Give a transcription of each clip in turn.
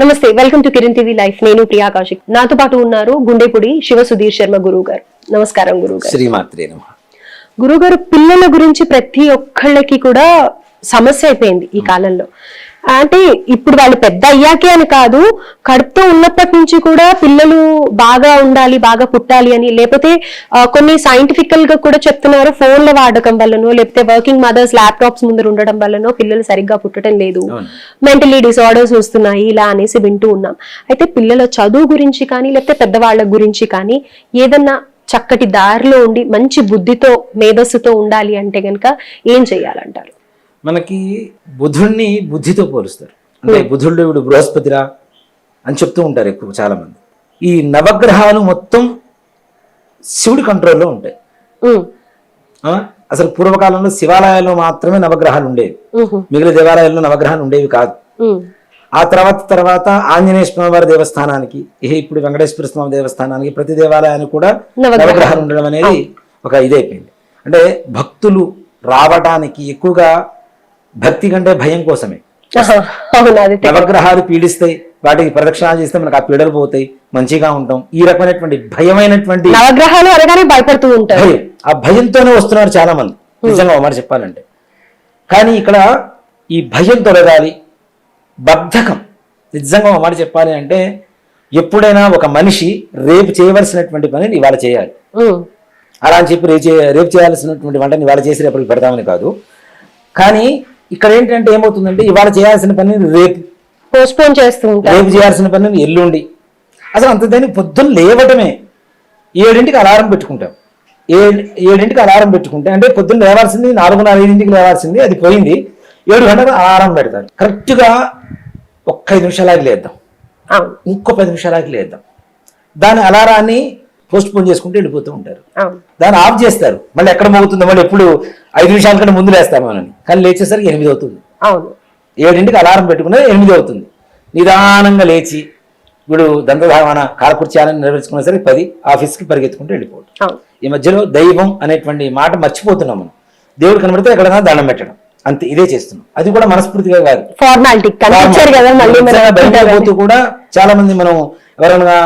నమస్తే welcome to Kiran TV life. నేను ప్రియా కౌశిక్. నాతో పాటు ఉన్నారు గుండెపూడి శివ సుధీర్ శర్మ గురువు గారు నమస్కారం గురువు గారు శ్రీమాత్రే నమ. గురువు గారు పిల్లల గురించి ప్రతి ఒక్కళ్ళకి కూడా సమస్య అయిపోయింది ఈ కాలంలో. అంటే ఇప్పుడు వాళ్ళు పెద్ద అయ్యాకే అని కాదు కడుపుతో ఉన్నప్పటి నుంచి కూడా పిల్లలు బాగా ఉండాలి బాగా పుట్టాలి అని. లేకపోతే కొన్ని సైంటిఫికల్గా కూడా చెప్తున్నారు ఫోన్ల వాడకం వల్లనో లేకపోతే వర్కింగ్ మదర్స్ ల్యాప్టాప్స్ ముందర ఉండడం వల్లనో పిల్లలు సరిగ్గా పుట్టడం లేదు. మెంటలీ డిసార్డర్స్ వస్తున్నాయి ఇలా అనేసి వింటూ ఉన్నాం. అయితే పిల్లల చదువు గురించి కానీ లేకపోతే పెద్దవాళ్ళ గురించి కానీ ఏదన్నా చక్కటి దారిలో ఉండి మంచి బుద్ధితో మేధస్సుతో ఉండాలి అంటే గనక ఏం చేయాలంటారు? మనకి బుధుణ్ణి బుద్ధితో పోలుస్తారు. అంటే బుధుడు ఇప్పుడు బృహస్పతిరా అని చెప్తూ ఉంటారు ఎక్కువ చాలా మంది ఈ నవగ్రహాలు మొత్తం శివుడి కంట్రోల్లో ఉంటాయి. ఆ? అసలు పూర్వకాలంలో శివాలయాల్లో మాత్రమే నవగ్రహాలు ఉండేవి. ఉహు, మిగిలిన దేవాలయాల్లో నవగ్రహాలు ఉండేవి కాదు. ఆ తర్వాత తర్వాత ఆంజనేయ స్వామి వారి దేవస్థానానికి ఇహ ఇప్పుడు వెంకటేశ్వర స్వామి దేవస్థానానికి ప్రతి దేవాలయానికి కూడా నవగ్రహాలు. నవగ్రహాలు ఉండడం అనేది ఒక ఇదైపోయింది. అంటే భక్తులు రావడానికి ఎక్కువగా భక్తి కంటే భయం కోసమే. నవగ్రహాలు పీడిస్తాయి వాటికి ప్రదక్షిణాలు చేస్తే మనకు ఆ పీడలు పోతాయి మంచిగా ఉంటాం. ఈ రకమైనటువంటి భయమైనటువంటి నవగ్రహాలు అనగానే భయపడుతూ ఉంటారు. భయం. ఆ భయంతోనే వస్తున్నారు చాలా మంది నిజంగా ఒక మాట చెప్పాలంటే. కానీ ఇక్కడ ఈ భయం తొలగాలి బద్ధకం. నిజంగా ఒక మాట చెప్పాలి అంటే ఎప్పుడైనా ఒక మనిషి రేపు చేయవలసినటువంటి పనిని ఇవాళ చేయాలి. అలా అని చెప్పి రేపు రేపు చేయాల్సినటువంటి వంటని ఇవాళ చేసి రేపటికి పెడతామని కాదు. కానీ ఇక్కడ ఏంటంటే ఏమవుతుందంటే ఇవాళ చేయాల్సిన పనిని రేపు. పోస్ట్పోన్ చేస్తూ ఉంటారు రేపు చేయాల్సిన పనిని ఎల్లుండి. అసలు అంత దాన్ని పొద్దున్న లేవటమే. ఏడింటికి అలారం పెట్టుకుంటాం. ఏడు ఏడింటికి అలారం పెట్టుకుంటే అంటే పొద్దున్న లేవాల్సింది నాలుగున్నర ఐదింటికి లేవాల్సింది అది పోయింది. ఏడు గంటలకు అలారం పెడతారు. కరెక్ట్గా ఒక్క ఐదు నిమిషాలకి లేద్దాం. ఇంకో పది నిమిషాలకి లేద్దాం. దాని అలారాన్ని పోస్ట్ పోన్ చేసుకుంటూ వెళ్ళిపోతూ ఉంటారు. దాన్ని ఆఫ్ చేస్తారు. మళ్ళీ ఎక్కడ మోగుతుందో మళ్ళీ ఎప్పుడు ఐదు నిమిషాల కంటే ముందు లేస్తామని కానీ లేచేసరికి ఎనిమిది అవుతుంది. అవును. ఏడింటికి అలారం పెట్టుకున్నది ఎనిమిది అవుతుంది. నిదానంగా లేచి ఇప్పుడు దంతధావన కాలకృత్యాలను నెరవేర్చుకునేసరికి పది ఆఫీస్కి పరిగెత్తుకుంటూ వెళ్ళిపోవడం. ఈ మధ్యలో దైవం అనేటువంటి మాట మర్చిపోతున్నాం మనం. దేవుడు కనబడితే ఎక్కడైనా దండం పెట్టడం. అంతే ఇదే చేస్తున్నాం. అది కూడా మనస్ఫూర్తిగా కాదు. పోతూ కూడా చాలా మంది మనం ఎవరైనా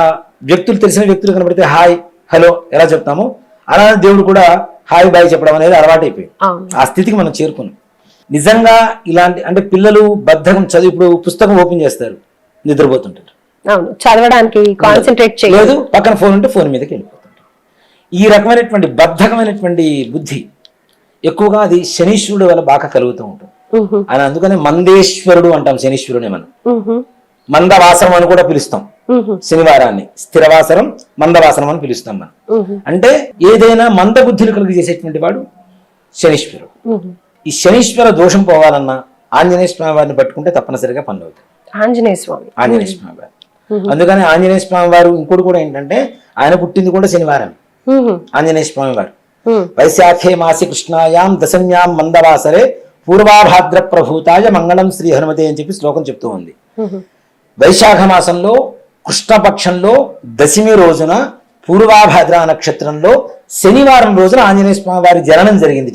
వ్యక్తులు తెలిసిన వ్యక్తులు కనబడితే హాయ్ హలో ఎలా చెప్తామో. అలా దేవుడు కూడా హాయ్ బాయ్ చెప్పడం అనేది అలవాటు అయిపోయింది ఆ స్థితికి మనం చేరుకున్నాం. నిజంగా ఇలాంటి అంటే పిల్లలు బద్ధకం చదివి ఇప్పుడు పుస్తకం ఓపెన్ చేస్తారు నిద్రపోతుంటారు. అవును చదవడానికి కాన్సన్ట్రేట్ చేయలేదు లేదు పక్కన ఫోన్ ఉంటే ఫోన్ మీదకి వెళ్ళిపోతుంటారు. ఈ రకమైనటువంటి బద్ధకమైనటువంటి బుద్ధి ఎక్కువగా అది శనీశ్వరుడు వల్ల బాగా కలుగుతూ ఉంటుంది. అని అందుకనే మందేశ్వరుడు అంటాం శనీశ్వరుని మనం. మందవాసనం అని కూడా పిలుస్తాం. శనివారాన్ని. స్థిరవాసనం మందవాసనం అని పిలుస్తాం మనం. అంటే ఏదైనా మంద బుద్ధిని కలిగి చేసేటువంటి వాడు శనీశ్వరుడు. ఈ శనీశ్వర దోషం పోవాలన్నా ఆంజనేయ స్వామి వారిని పట్టుకుంటే తప్పనిసరిగా పనులు అవుతాయి. ఆంజనేయ స్వామి. ఆంజనేయ స్వామి వారు. అందుకని ఆంజనేయ స్వామి వారు ఇంకోటి కూడా ఏంటంటే ఆయన పుట్టింది కూడా శనివారం. ఆంజనేయ స్వామి వారు. వైశాఖే మాసి కృష్ణాయాం దశమ్యాం మందవాసరే పూర్వాభాద్ర ప్రభూతాయ మంగళం శ్రీ హనుమతే అని చెప్పి శ్లోకం చెప్తూ ఉంది. వైశాఖ మాసంలో కృష్ణపక్షంలో దశమి రోజున పూర్వాభాద్ర నక్షత్రంలో శనివారం రోజున ఆంజనేయ స్వామి వారి జననం జరిగింది.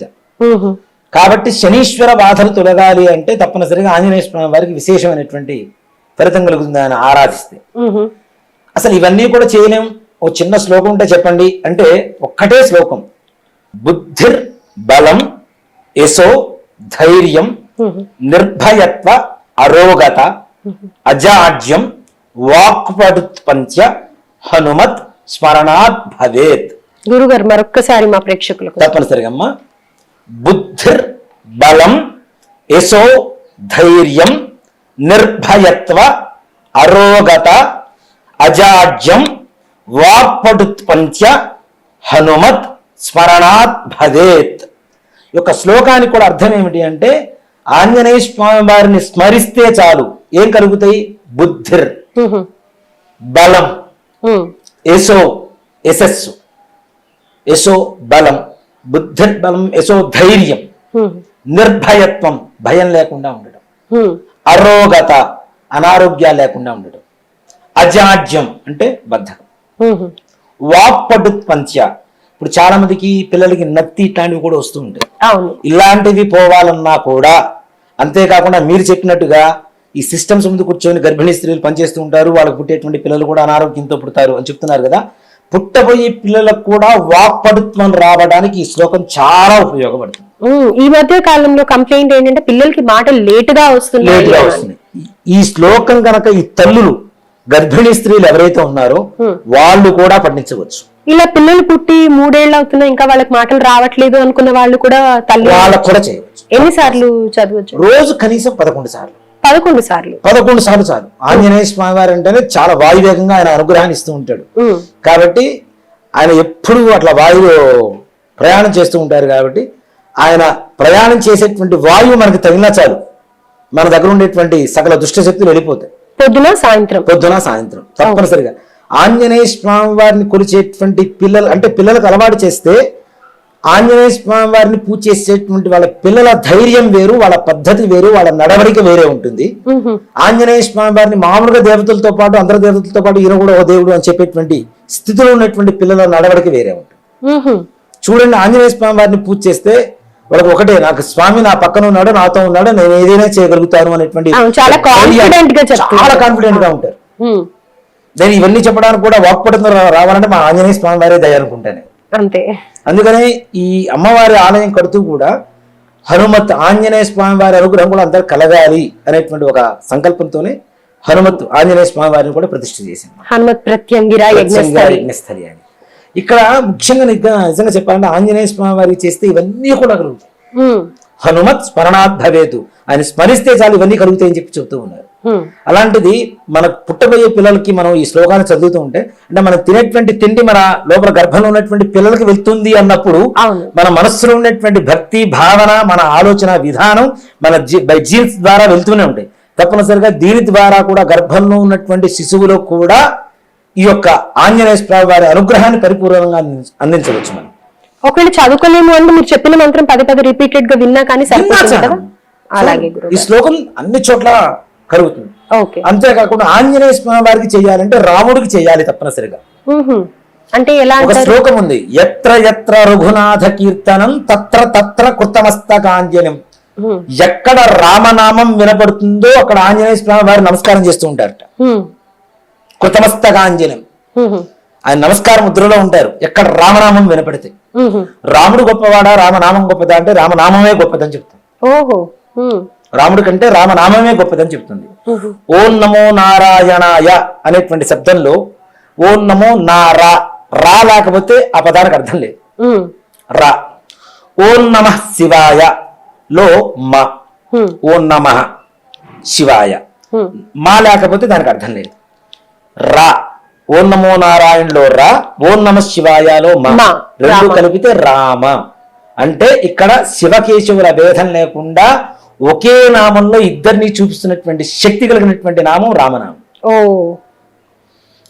కాబట్టి శనీశ్వర బాధలు తొలగాలి అంటే తప్పనిసరిగా ఆంజనేయ స్వామి వారికి విశేషమైనటువంటి ఫలితం కలుగుతుంది ఆయన ఆరాధిస్తే. అసలు ఇవన్నీ కూడా చేయలేం ఓ చిన్న శ్లోకం ఉంటే చెప్పండి అంటే ఒక్కటే శ్లోకం బుద్ధిర్ బలం యశో ధైర్యం. నిర్భయత్వ అరోగత అజాడ్యం వాక్పటుత్పంచ హనుమత్ స్మరణాత్ భవేత్. గురుగారు మరొక్కసారి మా ప్రేక్షకులకు. తప్పనిసరిగా అమ్మా బుద్ధిర్ బలం యశో ధైర్యం నిర్భయత్వ అరోగత అజాడ్యం వాక్పటుత్పంచ హనుమత్ స్మరణాత్ భవేత్. యొక్క శ్లోకానికి కూడా అర్థం ఏమిటి అంటే ఆంజనేయ స్వామి వారిని స్మరిస్తే చాలు. ఏం కలుగుతాయి? బుద్ధిర్. బలం. యశో యశస్సు. యశో బలం. బుద్ధిర్ బలం యశో ధైర్యం. నిర్భయత్వం భయం లేకుండా ఉండడం. అరోగత అనారోగ్యాలు లేకుండా ఉండడం అజాడ్యం అంటే బద్ధకం. వాక్పటుత్పంచ. ఇప్పుడు చాలా మందికి పిల్లలకి నత్తి ఇట్లాంటివి కూడా వస్తూ ఉంటాయి. ఇలాంటివి పోవాలన్నా కూడా అంతేకాకుండా మీరు చెప్పినట్టుగా ఈ సిస్టమ్స్ ముందు కూర్చొని గర్భిణీ స్త్రీలు పనిచేస్తూ ఉంటారు వాళ్ళకి పుట్టేటువంటి పిల్లలు కూడా అనారోగ్యంతో పుడతారు అని చెప్తున్నారు కదా. పుట్టబోయే పిల్లలకు కూడా వాక్పడుత్వం రావడానికి ఈ శ్లోకం చాలా ఉపయోగపడుతుంది. ఈ మధ్య కాలంలో కంప్లైంట్ ఏంటంటే పిల్లలకి మాటలు లేట్గా వస్తున్నాయి. లేటుగా. వస్తుంది. ఈ శ్లోకం కనుక ఈ తల్లులు గర్భిణీ స్త్రీలు ఎవరైతే ఉన్నారో వాళ్ళు కూడా పఠించవచ్చు. ఇలా పిల్లలు పుట్టి మూడేళ్ళు అవుతున్నా ఇంకా వాళ్ళకి మాటలు రావట్లేదు అనుకున్న వాళ్ళు కూడా తల్లి వాళ్ళకు కూడా చేయవచ్చు ఎన్నిసార్లు చదవచ్చు? రోజు కనీసం పదకొండు సార్లు. పదకొండు సార్లు. పదకొండు సార్లు చాలు. ఆంజనేయ స్వామి వారు అంటేనే చాలా వాయువేగంగా ఆయన అనుగ్రహాన్ని ఇస్తూ ఉంటాడు. కాబట్టి ఆయన ఎప్పుడు అట్లా వాయువు ప్రయాణం చేస్తూ ఉంటారు కాబట్టి ఆయన ప్రయాణం చేసేటువంటి వాయువు మనకి తగిలినా చాలు. మన దగ్గర ఉండేటువంటి సకల దుష్ట శక్తులు వెళ్ళిపోతాయి. పొద్దున సాయంత్రం. పొద్దున సాయంత్రం తప్పనిసరిగా. ఆంజనేయ స్వామి వారిని కొలిచేటువంటి పిల్లలు అంటే పిల్లలకు అలవాటు చేస్తే ఆంజనేయ స్వామి వారిని పూజ చేసేటువంటి వాళ్ళ పిల్లల ధైర్యం వేరు వాళ్ళ పద్ధతి వేరు వాళ్ళ నడవడిక వేరే ఉంటుంది. ఆంజనేయ స్వామి వారిని మామూలుగా దేవతలతో పాటు అందరు దేవతలతో పాటు ఈయన కూడా ఓ దేవుడు అని చెప్పేటువంటి స్థితిలో ఉన్నటువంటి పిల్లల నడవడిక వేరే ఉంటుంది. చూడండి ఆంజనేయ స్వామి వారిని పూజ చేస్తే వాళ్ళకి ఒకటే నాకు స్వామి నా పక్కన ఉన్నాడు నాతో ఉన్నాడు నేను ఏదైనా చేయగలుగుతాను అనేటువంటి చాలా కాన్ఫిడెంట్గా ఉంటారు. నేను ఇవన్నీ చెప్పడానికి కూడా వాక్పడుతున్న రావాలంటే మా ఆంజనేయ స్వామి వారే దయ అనుకుంటాను అంతే. అందుకనే ఈ అమ్మవారి ఆలయం కడుతూ కూడా హనుమత్ ఆంజనేయ స్వామి వారి అనుగ్రహం కూడా అందరు కలగాలి అనేటువంటి ఒక సంకల్పంతోనే హనుమత్ ఆంజనేయ స్వామి వారిని కూడా ప్రతిష్ఠ చేసింది హనుమత్ ప్రత్యంగిర ప్రత్యంగా యజ్ఞస్థలి యజ్ఞస్థలి అని. ఇక్కడ ముఖ్యంగా నిజంగా చెప్పాలంటే ఆంజనేయ స్వామి వారికి చేస్తే ఇవన్నీ కూడా కలుగుతాయి. హనుమత్ స్మరణాత్ భవేతు. ఆయన స్మరిస్తే చాలు ఇవన్నీ కలుగుతాయని చెప్పి చెప్తూ ఉన్నారు. అలాంటిది మన పుట్టబోయే పిల్లలకి మనం ఈ శ్లోకాన్ని చదువుతూ ఉంటే అంటే మనం తినేటువంటి తిండి మన లోపల గర్భంలో ఉన్నటువంటి పిల్లలకి వెళ్తుంది అన్నప్పుడు మన మనస్సులో ఉన్నటువంటి భక్తి భావన మన ఆలోచన విధానం మన జీన్స్ ద్వారా వెళ్తూనే ఉంటాయి. తప్పనిసరిగా దీని ద్వారా కూడా గర్భంలో ఉన్నటువంటి శిశువులో కూడా ఈ యొక్క ఆంజనేయ స్వామి వారి అనుగ్రహాన్ని పరిపూర్ణంగా అంది- అందించవచ్చు మనం. ఒకవేళ చదువుకోలేము అంటే మీరు చెప్పిన మంత్రం పదే పదే రిపీటెడ్గా విన్నా కానీ. అలాగే ఈ శ్లోకం అన్ని చోట్ల కలుగుతుంది అంతేకాకుండా ఆంజనేయ స్వామి వారికి చేయాలంటే రాముడికి చేయాలి తప్పనిసరిగా. అంటే ఎలా ఒక శ్లోకం ఉంది ఎత్ర ఎత్ర రఘునాథ కీర్తనం తత్ర తత్ర కృతమస్తకాంజనం ఎక్కడ రామనామం వినపడుతుందో అక్కడ ఆంజనేయ స్వామి వారు నమస్కారం చేస్తూ ఉంటారట. కృతమస్తకాంజనం ఆయన నమస్కార ముద్రలో ఉంటారు ఎక్కడ రామనామం వినపడితే. రాముడు గొప్పవాడా రామనామం గొప్పదా అంటే రామనామమే గొప్పదని ఓహో. ఉమ్, రాముడి కంటే రామనామమే గొప్పదని చెప్తుంది. ఓం నమో నారాయణాయ అనేటువంటి శబ్దంలో ఓం నమో నారా రా లేకపోతే ఆ పదానికి అర్థం లేదు. రా. ఓం నమ శివాయ లో మ. ఓం నమ శివాయ. మా లేకపోతే దానికి అర్థం లేదు. రా. ఓం నమో నారాయణలో రా ఓం నమ శివాయలో మా. రెండు. కలిపితే రామ. అంటే ఇక్కడ శివకేశవుల భేదం లేకుండా ఒకే నామంలో ఇద్దరిని చూపిస్తున్నటువంటి శక్తి కలిగినటువంటి నామం రామనామం. ఓ.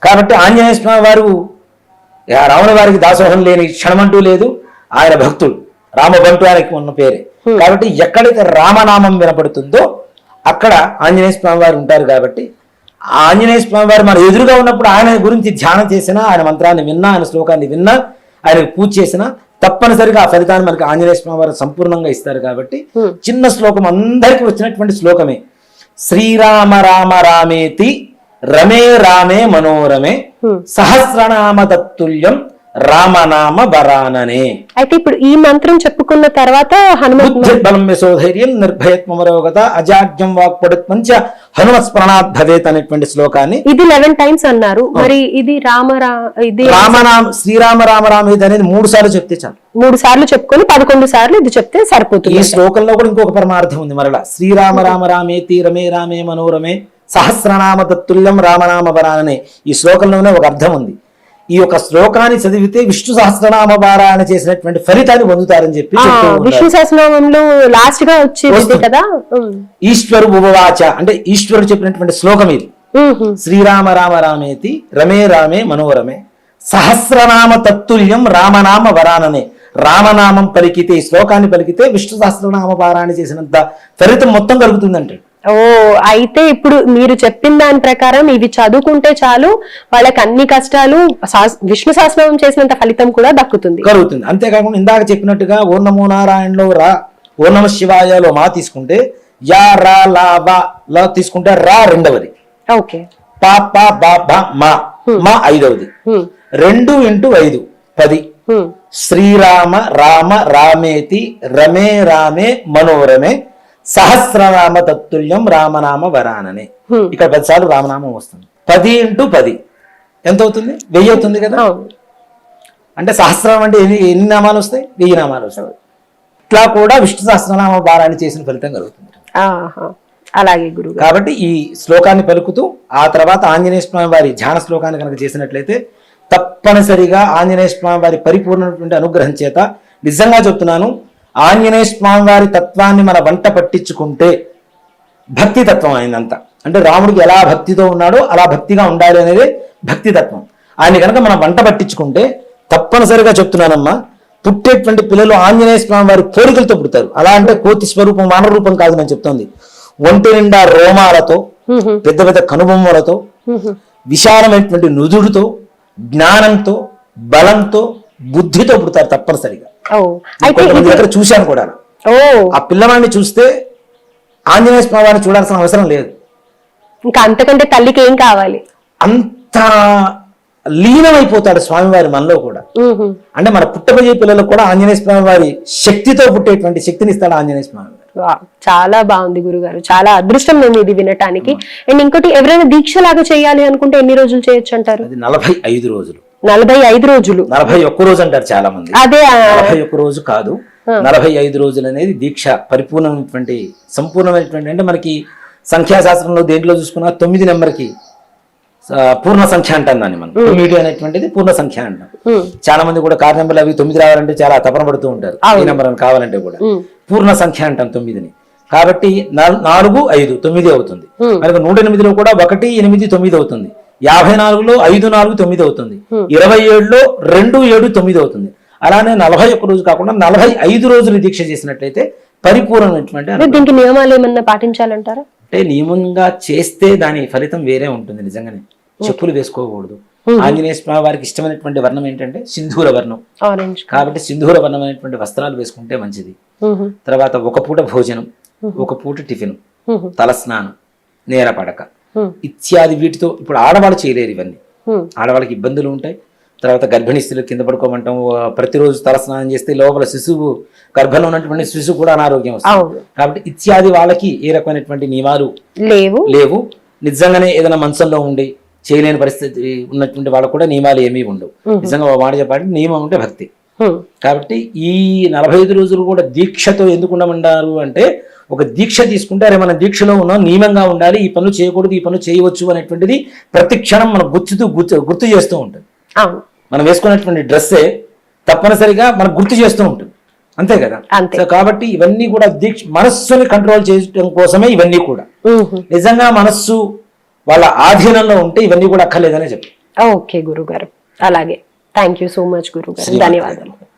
కాబట్టి ఆంజనేయ స్వామి వారు రావణ వారికి దాసోహం లేని క్షణమంటూ లేదు ఆయన భక్తుడు రామబంటు ఆయనకి ఉన్న పేరే. కాబట్టి ఎక్కడైతే రామనామం వినపడుతుందో అక్కడ ఆంజనేయ స్వామి వారు ఉంటారు కాబట్టి ఆ ఆంజనేయ స్వామి వారు మన ఎదురుగా ఉన్నప్పుడు ఆయన గురించి ధ్యానం చేసినా ఆయన మంత్రాన్ని విన్నా ఆయన శ్లోకాన్ని విన్నా ఆయనకు పూజ చేసినా తప్పనిసరిగా ఆ ఫలితాన్ని మనకి ఆంజనేయ స్వామి వారు సంపూర్ణంగా ఇస్తారు కాబట్టి. చిన్న శ్లోకం అందరికీ వచ్చినటువంటి శ్లోకమే శ్రీరామ రామ రామేతి రమే రామే మనోరమే. సహస్రనామ తత్తుల్యం రామనామ వరాననే అయితే ఇప్పుడు ఈ మంత్రం చెప్పుకున్న తర్వాత హనుమంత్ యశోధైర్యం నిర్భయత్వమరోగత అజాడ్యం వాక్పడుత్మంచ హనుమత్ స్మరణాత్ భవేత్ అనేటువంటి శ్లోకాన్ని ఇది లెవెన్ టైమ్స్ అన్నారు. మరి ఇది రామ ఇది రామనామ శ్రీరామ రామ రామేది అనేది మూడు సార్లు చెప్తే చాలు. మూడు సార్లు చెప్పుకొని పదకొండు సార్లు ఇది చెప్తే ఈ సరిపోతుంది శ్లోకంలో కూడా ఇంకొక పరమార్థం ఉంది మరలా. శ్రీరామ రామ రమే రామే మనోరమే సహస్రనామ తత్తుల్యం రామనామ వరాననే ఈ శ్లోకంలోనే ఒక అర్థం ఉంది. ఈ యొక్క శ్లోకాన్ని చదివితే విష్ణు సహస్రనామ పారాయణ చేసినటువంటి ఫలితాన్ని పొందుతారని చెప్పి. విష్ణు సహస్రనామంలో లాస్ట్గా వచ్చేది. కదా. ఈశ్వరు ఉపవాచ అంటే ఈశ్వరుడు చెప్పినటువంటి శ్లోకం ఇది. శ్రీరామ రామ రామేతి రమే రామే మనోరమే సహస్రనామ తత్తుల్యం రామనామ వరాననే రామనామం పలికితే ఈ శ్లోకాన్ని పలికితే విష్ణు సహస్రనామ పారాయణ చేసినంత ఫలితం మొత్తం కలుగుతుందంటే ఓ అయితే ఇప్పుడు మీరు చెప్పిన దాని ప్రకారం ఇవి చదువుకుంటే చాలు వాళ్ళకి అన్ని కష్టాలు విష్ణు సహస్రనామం చేసినంత ఫలితం కూడా దక్కుతుంది. కలుగుతుంది. అంతేకాకుండా ఇందాక చెప్పినట్టుగా ఓం నమో నారాయణలో రా ఓం నమ శివాయలో మా తీసుకుంటే యా రా లా వా లా తీసుకుంటే రా రెండవది. ఓకే. పా పా బా బా మా మా ఐదవది. రెండు ఇంటూ ఐదు పది. శ్రీరామ రామ రామేతి రమే రామే మనోరమే సహస్రనామ తత్తుల్యం రామనామ వరాననే. ఇక్కడ పదిసార్లు రామనామం వస్తుంది. పది ఇంటూ పది. ఎంత అవుతుంది వెయ్యి అవుతుంది కదా? అంటే సహస్రం అంటే ఎన్ని ఎన్ని నామాలు వస్తాయి? వెయ్యి నామాలు వస్తాయి. ఇట్లా కూడా విష్ణు సహస్రనామ భారాన్ని చేసిన ఫలితం కలుగుతుంది. ఆహా. అలాగే గురుగారు. కాబట్టి ఈ శ్లోకాన్ని పలుకుతూ ఆ తర్వాత ఆంజనేయ స్వామి వారి ధ్యాన శ్లోకాన్ని కనుక చేసినట్లయితే తప్పనిసరిగా ఆంజనేయ స్వామి వారి పరిపూర్ణమైనటువంటి అనుగ్రహం చేత నిజంగా చెప్తున్నాను ఆంజనేయ స్వామి వారి తత్వాన్ని మన వంట పట్టించుకుంటే భక్తి తత్వం ఆయనంతా అంటే రాముడికి ఎలా భక్తితో ఉన్నాడో అలా భక్తిగా ఉండాలి అనేది భక్తి తత్వం. ఆయన కనుక మనం వంట పట్టించుకుంటే తప్పనిసరిగా చెప్తున్నానమ్మా పుట్టేటువంటి పిల్లలు ఆంజనేయ స్వామి వారి కోరికలతో పుడతారు. అలా అంటే కోతి స్వరూపం మానవ రూపం కాదు నేను చెప్తోంది. ఒంటి నిండా రోమాలతో. పెద్ద పెద్ద కనుబొమ్మలతో. విశాలమైనటువంటి నుదుడుతో జ్ఞానంతో బలంతో బుద్ధితో పుడతారు తప్పనిసరిగా. అయితే దగ్గర చూశాను కూడా ఆ పిల్లవాడిని చూస్తే ఆంజనేయ స్వామి వారిని చూడాల్సిన అవసరం లేదు. ఇంకా అంతకంటే తల్లికి ఏం కావాలి? అంత లీనమైపోతాడు స్వామివారి మనలో కూడా. అంటే మన పుట్టబోయే పిల్లలకు కూడా ఆంజనేయ స్వామి వారి శక్తితో పుట్టేటువంటి శక్తిని ఇస్తాడు ఆంజనేయ స్వామి చాలా బాగుంది గురుగారు. చాలా అదృష్టం ఉంది ఇది వినటానికి. అండ్ ఇంకోటి ఎవరైనా దీక్ష లాగా చేయాలి అనుకుంటే ఎన్ని రోజులు చేయొచ్చు అంటారు? అది నలభై ఐదు రోజులు. నలభై ఐదు రోజులు. నలభై ఒక్క రోజు అంటారు చాలా మంది అదే నలభై ఒక్క రోజు కాదు. నలభై ఐదు రోజులు అనేది దీక్ష పరిపూర్ణమైనటువంటి సంపూర్ణమైనటువంటి అంటే మనకి సంఖ్యాశాస్త్రంలో దేంట్లో చూసుకున్నా తొమ్మిది నెంబర్కి పూర్ణ సంఖ్య అంటాం దాన్ని మనం. తొమ్మిది అనేటువంటిది పూర్ణ సంఖ్య అంటాం. చాలా మంది కూడా కార్ నెంబర్లు అవి తొమ్మిది రావాలంటే చాలా తపన పడుతూ ఉంటారు. ఈ నెంబర్ అని కావాలంటే కూడా. పూర్ణ సంఖ్య అంటాం తొమ్మిదిని. కాబట్టి నాల్- నాలుగు ఐదు తొమ్మిది అవుతుంది. మనకు నూట ఎనిమిదిలో కూడా ఒకటి ఎనిమిది తొమ్మిది అవుతుంది. యాభై నాలుగులో ఐదు నాలుగు తొమ్మిది అవుతుంది. ఇరవై ఏడులో రెండు ఏడు తొమ్మిది అవుతుంది. అలానే నలభై ఒక్క రోజు కాకుండా నలభై ఐదు రోజులు దీక్ష చేసినట్లయితే పరిపూర్ణమైనటువంటి దీనికి నియమాలు ఏమన్నా పాటించాలంటారా? అంటే నియమంగా చేస్తే దాని ఫలితం వేరే ఉంటుంది నిజంగానే. చెప్పులు వేసుకోకూడదు. ఆంజనేయ స్వామి వారికి ఇష్టమైనటువంటి వర్ణం ఏంటంటే సింధూర వర్ణం. కాబట్టి సింధూర వర్ణమైనటువంటి వస్త్రాలు వేసుకుంటే మంచిది. తర్వాత ఒక పూట భోజనం ఒక పూట టిఫిన్ తలస్నానం నేర పడక. ఇత్యాది వీటితో ఇప్పుడు ఆడవాళ్ళు చేయలేరు ఇవన్నీ. ఆడవాళ్ళకి ఇబ్బందులు ఉంటాయి. తర్వాత గర్భిణీ స్త్రీలు కింద పడుకోమంటాం. ప్రతిరోజు తలస్నానం చేస్తే లోపల శిశువు గర్భంలో ఉన్నటువంటి శిశువు కూడా అనారోగ్యం వస్తుంది. కాబట్టి ఇత్యాది వాళ్ళకి ఏ రకమైనటువంటి నియమాలు లేవు. లేవు. నిజంగానే ఏదైనా మంచంలో ఉండి చేయలేని పరిస్థితి ఉన్నటువంటి వాళ్ళకు కూడా నియమాలు ఏమీ ఉండవు. నిజంగా మాట చెప్పాలంటే నియమం అంటే భక్తి. కాబట్టి ఈ నలభై ఐదు రోజులు కూడా దీక్షతో ఎందుకు ఉండమన్నారు అంటే ఒక దీక్ష తీసుకుంటే అరే మనం దీక్షలో ఉన్నాం నియమంగా ఉండాలి ఈ పనులు చేయకూడదు ఈ పనులు చేయవచ్చు అనేటువంటిది ప్రతి క్షణం మనం గుర్తుతూ గుర్తు గుర్తు చేస్తూ ఉంటుంది. మనం వేసుకున్నటువంటి డ్రెస్సే తప్పనిసరిగా మనకు గుర్తు చేస్తూ ఉంటుంది. అంతే కదా? అంతే. సో కాబట్టి ఇవన్నీ కూడా దీక్ష మనస్సుని కంట్రోల్ చేయడం కోసమే ఇవన్నీ కూడా. నిజంగా మనస్సు వాళ్ళ ఆధీనంలో ఉంటే ఇవన్నీ కూడా అక్కర్లేదనే చెప్పి ఓకే గురుగారు. అలాగే. థ్యాంక్ యూ సో మచ్ గురుగారు. ధన్యవాదాలు.